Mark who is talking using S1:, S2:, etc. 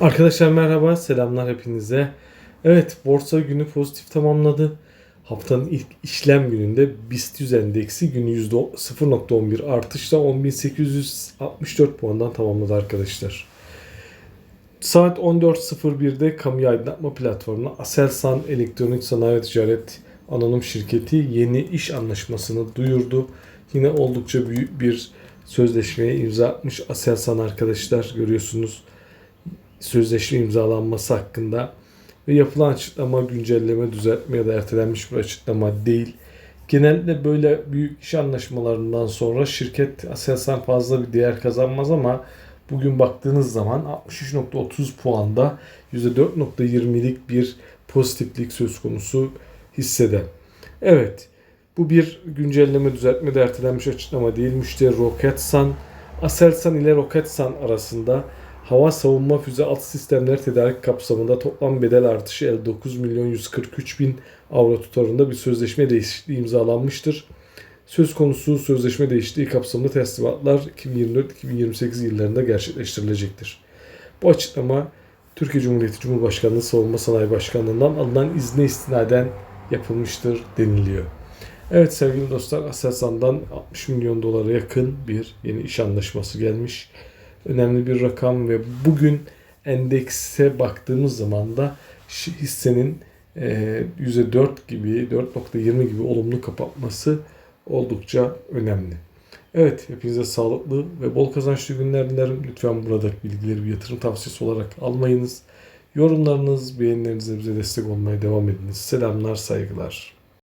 S1: Arkadaşlar merhaba, selamlar hepinize. Evet, borsa günü pozitif tamamladı. Haftanın ilk işlem gününde BIST 100 endeksi günü %0.11 artışla 10.864 puandan tamamladı arkadaşlar. Saat 14.01'de kamu aydınlatma platformuna Aselsan Elektronik Sanayi ve Ticaret Anonim Şirketi yeni iş anlaşmasını duyurdu. Yine oldukça büyük bir sözleşmeye imza atmış Aselsan arkadaşlar görüyorsunuz sözleşme imzalanması hakkında ve yapılan açıklama güncelleme, düzeltme ya da ertelenmiş bir açıklama değil. Genellikle böyle büyük iş anlaşmalarından sonra şirket Aselsan fazla bir değer kazanmaz ama bugün baktığınız zaman 63.30 puanda %4.20'lik bir pozitiflik söz konusu hissede. Evet bu bir güncelleme, düzeltme de ertelenmiş açıklama değil. Müşteri Roketsan, Aselsan ile Roketsan arasında hava savunma füze alt sistemleri tedarik kapsamında toplam bedel artışı 59 milyon 143 bin avro tutarında bir sözleşme değişikliği imzalanmıştır. Söz konusu sözleşme değişikliği kapsamında teslimatlar 2024-2028 yıllarında gerçekleştirilecektir. Bu açıklama Türkiye Cumhuriyeti Cumhurbaşkanlığı Savunma Sanayi Başkanlığı'ndan alınan izne istinaden yapılmıştır deniliyor. Evet sevgili dostlar Aselsan'dan 60 milyon dolara yakın bir yeni iş anlaşması gelmiş önemli bir rakam ve bugün endekse baktığımız zaman da hissenin e, %4 gibi 4.20 gibi olumlu kapatması oldukça önemli. Evet hepinize sağlıklı ve bol kazançlı günler dilerim. Lütfen buradaki bilgileri bir yatırım tavsiyesi olarak almayınız. Yorumlarınız, beğenilerinizle bize destek olmaya devam ediniz. Selamlar, saygılar.